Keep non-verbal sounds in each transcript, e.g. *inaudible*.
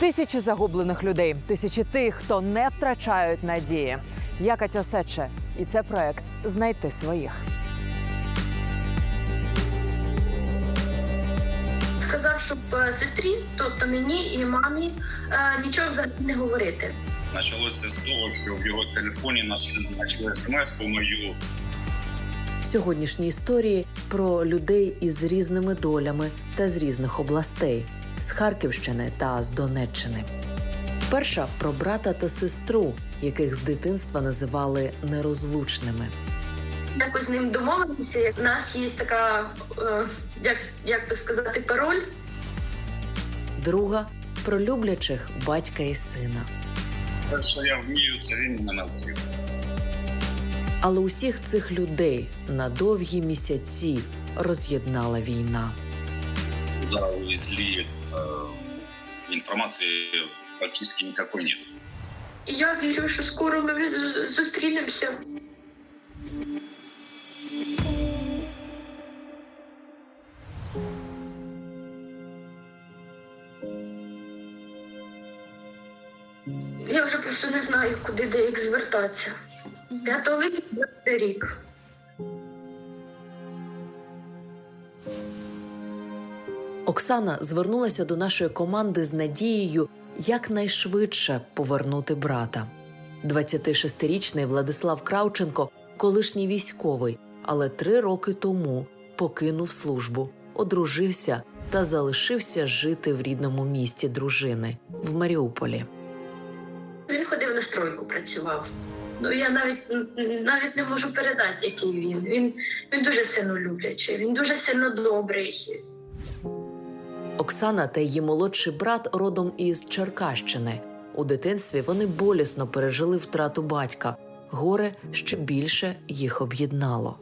Тисячі загублених людей, тисячі тих, хто не втрачають надії. Я Катя Сече, і це проект Знайти своїх. Сказав, щоб е, сестрі, тобто мені і мамі, е, нічого взагалі не говорити. Почалося з того, що в його телефоні нашли знайшли смс мою. Сьогоднішні історії про людей із різними долями та з різних областей з Харківщини та з Донеччини. Перша про брата та сестру, яких з дитинства називали нерозлучними. Якось з ним домовилися. Як у нас є така, е, як, як то сказати, пароль. Друга про люблячих батька і сина. Те, що я вмію, це він мене навчив. Але усіх цих людей на довгі місяці роз'єднала війна. Куда увезли, информации практически никакой нет. Я вірю, що скоро ми зустрінемося. Я вже просто не знаю, куди де як звертатися. 5 липня буде рік. Оксана звернулася до нашої команди з надією якнайшвидше повернути брата. 26-річний Владислав Кравченко, колишній військовий, але три роки тому покинув службу, одружився та залишився жити в рідному місті дружини в Маріуполі. Він ходив на стройку, працював. Ну я навіть навіть не можу передати, який він. Він, він дуже сильно люблячий, він дуже сильно добрий. Оксана та її молодший брат родом із Черкащини. У дитинстві вони болісно пережили втрату батька. Горе ще більше їх об'єднало.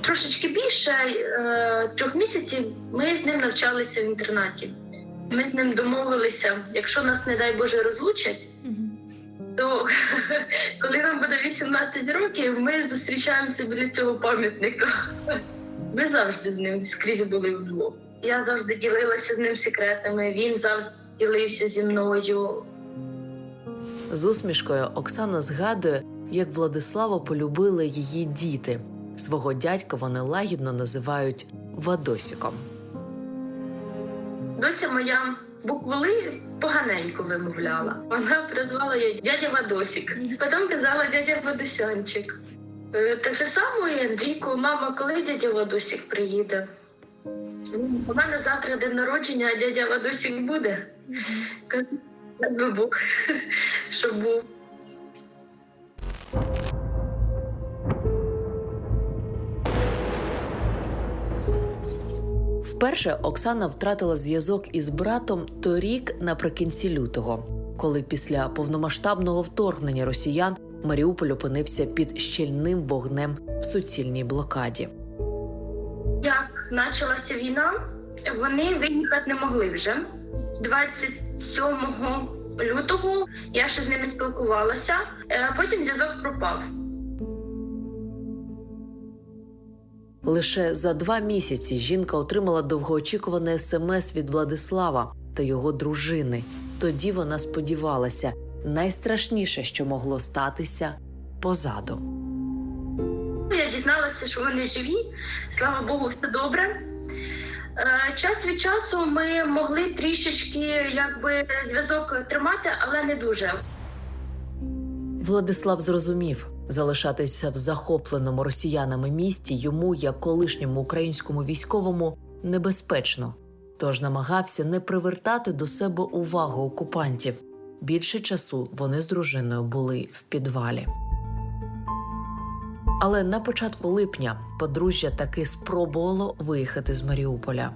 Трошечки більше е, трьох місяців ми з ним навчалися в інтернаті. Ми з ним домовилися, якщо нас, не дай Боже, розлучать, то *laughs* коли нам буде 18 років, ми зустрічаємося біля цього пам'ятника. Ми завжди з ним скрізь були вдвох. Я завжди ділилася з ним секретами, він завжди ділився зі мною. З усмішкою Оксана згадує, як Владислава полюбили її діти. Свого дядька вони лагідно називають Вадосіком. Доця моя букву «Ли» поганенько вимовляла. Вона призвала її дядя Вадосік. Потім казала дядя Вадосянчик. Е, Так же само і Андрійко, мама, коли дядя Вадосік приїде? «Ну, У мене завтра день народження, а дядя Вадосік буде. Кажу, «Дай би Бог, щоб був. Вперше Оксана втратила зв'язок із братом торік наприкінці лютого, коли після повномасштабного вторгнення росіян Маріуполь опинився під щільним вогнем в суцільній блокаді. Почалася війна, вони виїхати не могли вже. 27 лютого я ще з ними спілкувалася, е, потім зв'язок пропав. Лише за два місяці жінка отримала довгоочікуване смс від Владислава та його дружини. Тоді вона сподівалася, найстрашніше, що могло статися, позаду. Дізналася, що вони живі. Слава Богу, все добре. Е, Час від часу ми могли трішечки якби зв'язок тримати, але не дуже. Владислав зрозумів, залишатися в захопленому росіянами місті йому, як колишньому українському військовому, небезпечно, тож намагався не привертати до себе увагу окупантів. Більше часу вони з дружиною були в підвалі. Але на початку липня подружжя таки спробувало виїхати з Маріуполя.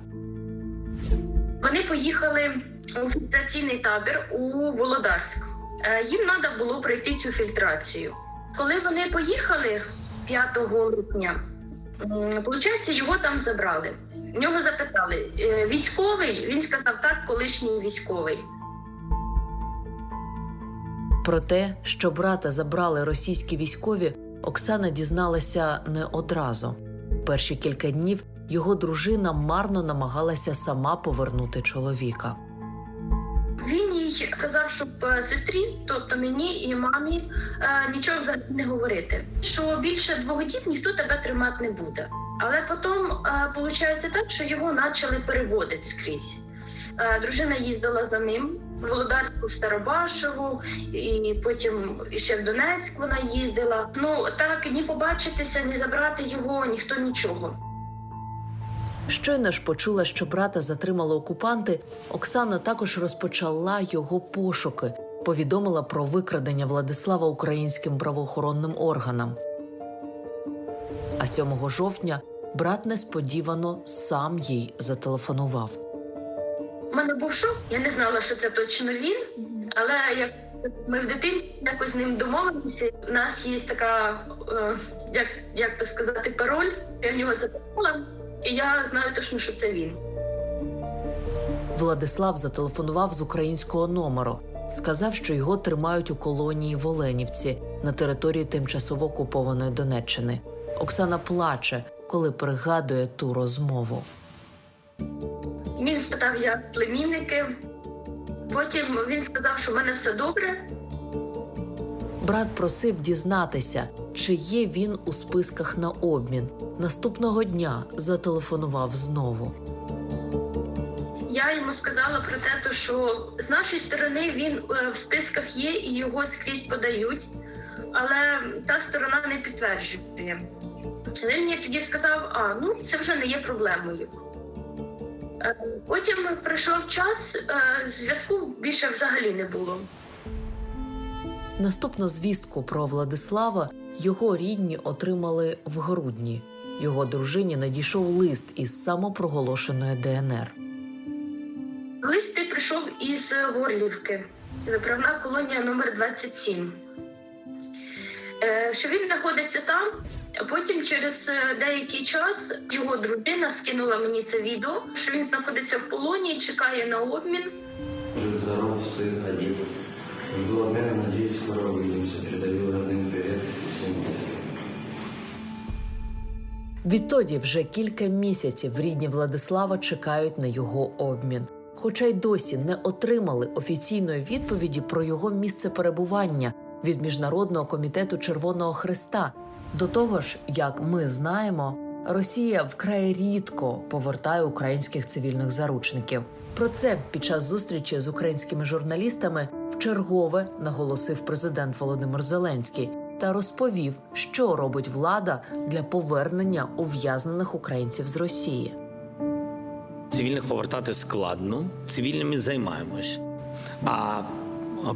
Вони поїхали у фільтраційний табір у Володарськ. Е, Їм треба було пройти цю фільтрацію. Коли вони поїхали 5 липня, виходить, його там забрали. У нього запитали: «Е, військовий? Він сказав так, колишній військовий. Про те, що брата забрали російські військові, Оксана дізналася не одразу. Перші кілька днів його дружина марно намагалася сама повернути чоловіка. Сергій сказав, щоб е, сестрі, тобто мені і мамі, е, нічого не говорити. Що більше двох діб ніхто тебе тримати не буде. Але потім виходить так, що його почали переводити скрізь. Е, Дружина їздила за ним Володарську, Старобашеву, і потім ще в Донецьк вона їздила. Ну так ні побачитися, ні забрати його, ніхто нічого. Щойно ж почула, що брата затримали окупанти, Оксана також розпочала його пошуки, повідомила про викрадення Владислава українським правоохоронним органам. А 7 жовтня брат несподівано сам їй зателефонував. У мене був шок. Я не знала, що це точно він, але як ми в дитинстві якось з ним домовилися. У нас є така, е, як, як то сказати, пароль. Я в нього запитала, і я знаю точно, що це він. Владислав зателефонував з українського номеру. Сказав, що його тримають у колонії в Оленівці на території тимчасово окупованої Донеччини. Оксана плаче, коли пригадує ту розмову. Він спитав, як племінники. Потім він сказав, що в мене все добре. Брат просив дізнатися, чи є він у списках на обмін. Наступного дня зателефонував знову. Я йому сказала про те, що з нашої сторони він е, в списках є і його скрізь подають, але та сторона не підтверджує. Він мені тоді сказав: а ну це вже не є проблемою. Е, Потім пройшов час, е, зв'язку більше взагалі не було. Наступну звістку про Владислава його рідні отримали в грудні. Його дружині надійшов лист із самопроголошеної ДНР. Лист прийшов із Горлівки, виправна колонія номер 27. Е, Що він знаходиться там, потім через е, деякий час його дружина скинула мені це відео, що він знаходиться в полоні і чекає на обмін. Жив здоров, сын один. Жду обмена, надеюсь, скоро увидимся. Передаю родным привет и всем. Відтоді вже кілька місяців рідні Владислава чекають на його обмін, хоча й досі не отримали офіційної відповіді про його місце перебування від Міжнародного комітету Червоного Христа. До того ж, як ми знаємо, Росія вкрай рідко повертає українських цивільних заручників. Про це під час зустрічі з українськими журналістами вчергове наголосив президент Володимир Зеленський та розповів, що робить влада для повернення ув'язнених українців з Росії. Цивільних повертати складно, цивільними займаємось. А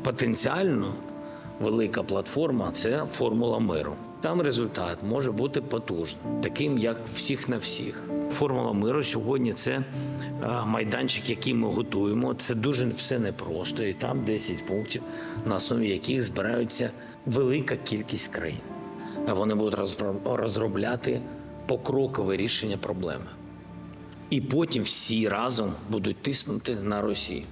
потенціально велика платформа це формула миру. Там результат може бути потужним, таким як всіх на всіх. Формула миру сьогодні це е, майданчик, який ми готуємо. Це дуже все непросто, і там 10 пунктів, на основі яких збираються велика кількість країн. Вони будуть розробляти покрокове рішення проблеми. І потім всі разом будуть тиснути на Росію.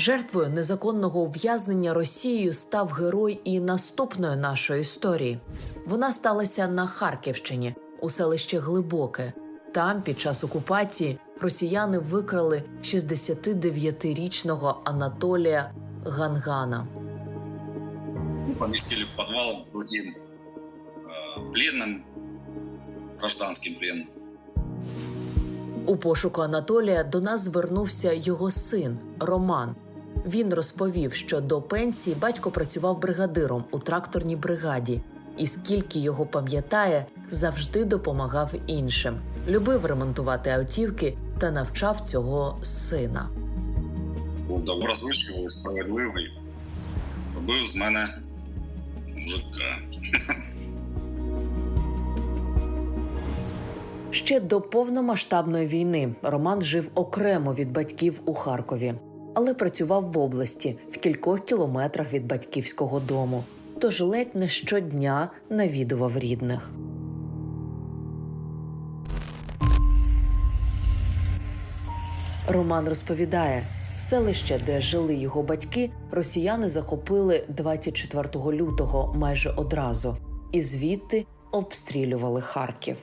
Жертвою незаконного ув'язнення Росією став герой і наступної нашої історії. Вона сталася на Харківщині у селищі Глибоке. Там, під час окупації, росіяни викрали 69-річного Анатолія Гангана. Ну, поместили в подвал к другим э, пленным, гражданским пленным. У пошуку Анатолія до нас звернувся його син Роман. Він розповів, що до пенсії батько працював бригадиром у тракторній бригаді, і скільки його пам'ятає, завжди допомагав іншим, любив ремонтувати автівки та навчав цього сина. Був доброзичливий, справедливий. Робив з мене мужика. Ще до повномасштабної війни Роман жив окремо від батьків у Харкові, але працював в області в кількох кілометрах від батьківського дому. Тож ледь не щодня навідував рідних. Роман розповідає, селище, де жили його батьки, росіяни захопили 24 лютого майже одразу, і звідти обстрілювали Харків.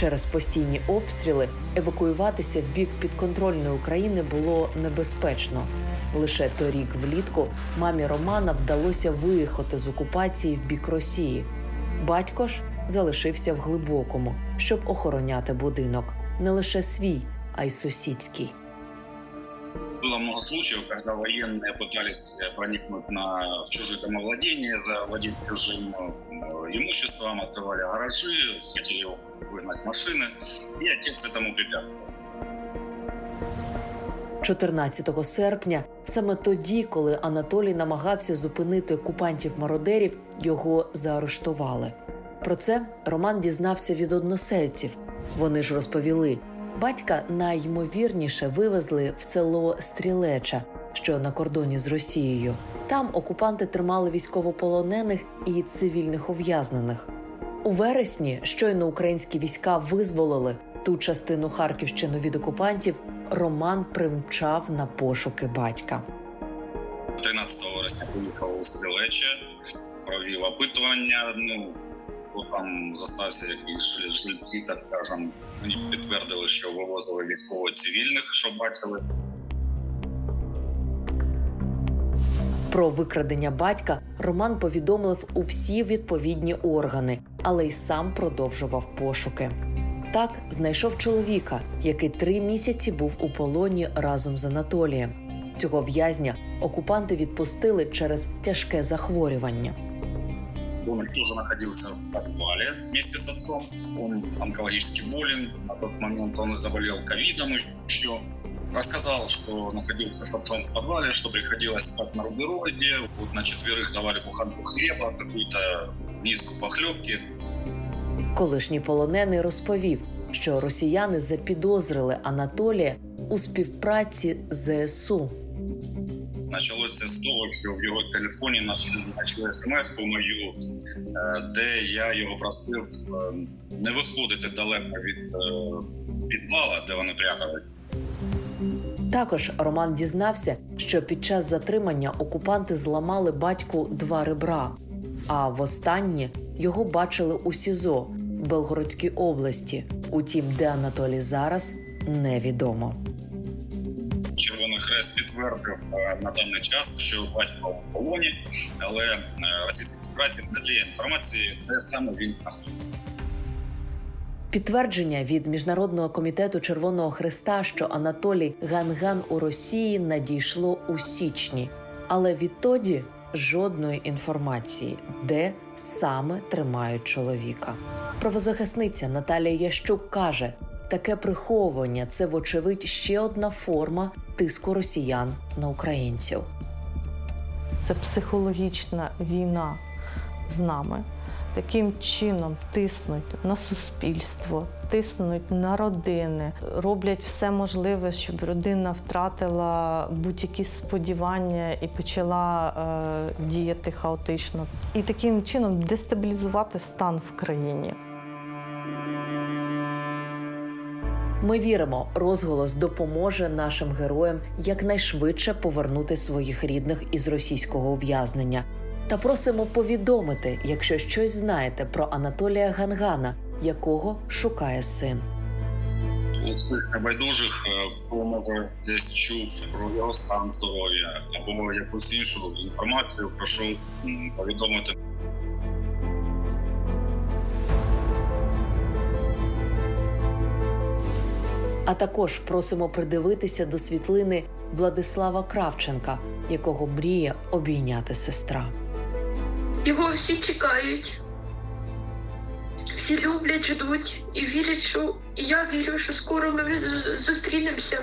Через постійні обстріли евакуюватися в бік підконтрольної України було небезпечно. Лише торік влітку мамі Романа вдалося виїхати з окупації в бік Росії. Батько ж залишився в глибокому, щоб охороняти будинок не лише свій, а й сусідський. Было много случаев, когда военные пытались проникнуть на, в чужие домовладения, завладеть чужим э, имуществом, открывали гаражи, хотели выгнать машины, и отец этому препятствовал. 14 серпня, саме тоді, коли Анатолій намагався зупинити окупантів-мародерів, його заарештували. Про це Роман дізнався від односельців. Вони ж розповіли, батька найймовірніше вивезли в село Стрілеча, що на кордоні з Росією. Там окупанти тримали військовополонених і цивільних ув'язнених. У вересні щойно українські війська визволили ту частину Харківщини від окупантів. Роман примчав на пошуки батька. 13 вересня поїхав у Стрілече, провів опитування. Ну хто там застався жи- жильці, так скажем. Мені підтвердили, що вивозили військово-цивільних, що бачили. Про викрадення батька Роман повідомив у всі відповідні органи, але й сам продовжував пошуки. Так знайшов чоловіка, який три місяці був у полоні разом з Анатолієм. Цього в'язня окупанти відпустили через тяжке захворювання. Он тоже находился в подвале вместе с отцом. Он онкологически болен. На тот момент он заболел ковидом еще. Рассказал, что находился с отцом в подвале, что приходилось спать на рубероиде. Вот на четверых давали буханку хлеба, какую-то миску похлебки. Колишній полонений розповів, що росіяни запідозрили Анатолія у співпраці з ЗСУ. Почалося з того, що в його телефоні знайшли смс-ку мою, е, де я його просив е, не виходити далеко від е, підвала, де вони прятались. Також Роман дізнався, що під час затримання окупанти зламали батьку два ребра, а востаннє його бачили у СІЗО Белгородській області. Утім, де Анатолій зараз невідомо. Підтвердив е, на даний час, що батько в полоні, але е, Російська Федерація не дає інформації, де саме він знаходиться. Підтвердження від міжнародного комітету Червоного Христа, що Анатолій Ганган у Росії надійшло у січні, але відтоді жодної інформації, де саме тримають чоловіка. Правозахисниця Наталія Ящук каже: таке приховування це, вочевидь, ще одна форма тиску росіян на українців. Це психологічна війна з нами. Таким чином тиснуть на суспільство, тиснуть на родини, роблять все можливе, щоб родина втратила будь-які сподівання і почала е, діяти хаотично. І таким чином дестабілізувати стан в країні. Ми віримо, розголос допоможе нашим героям якнайшвидше повернути своїх рідних із російського ув'язнення. Та просимо повідомити, якщо щось знаєте про Анатолія Гангана, якого шукає син. Цих небайдужих, е, хто може десь чув про його стан здоров'я або якусь іншу інформацію, прошу повідомити А також просимо придивитися до світлини Владислава Кравченка, якого мріє обійняти сестра. Його всі чекають. Всі люблять, ждуть і вірять, що і я вірю, що скоро ми зустрінемося.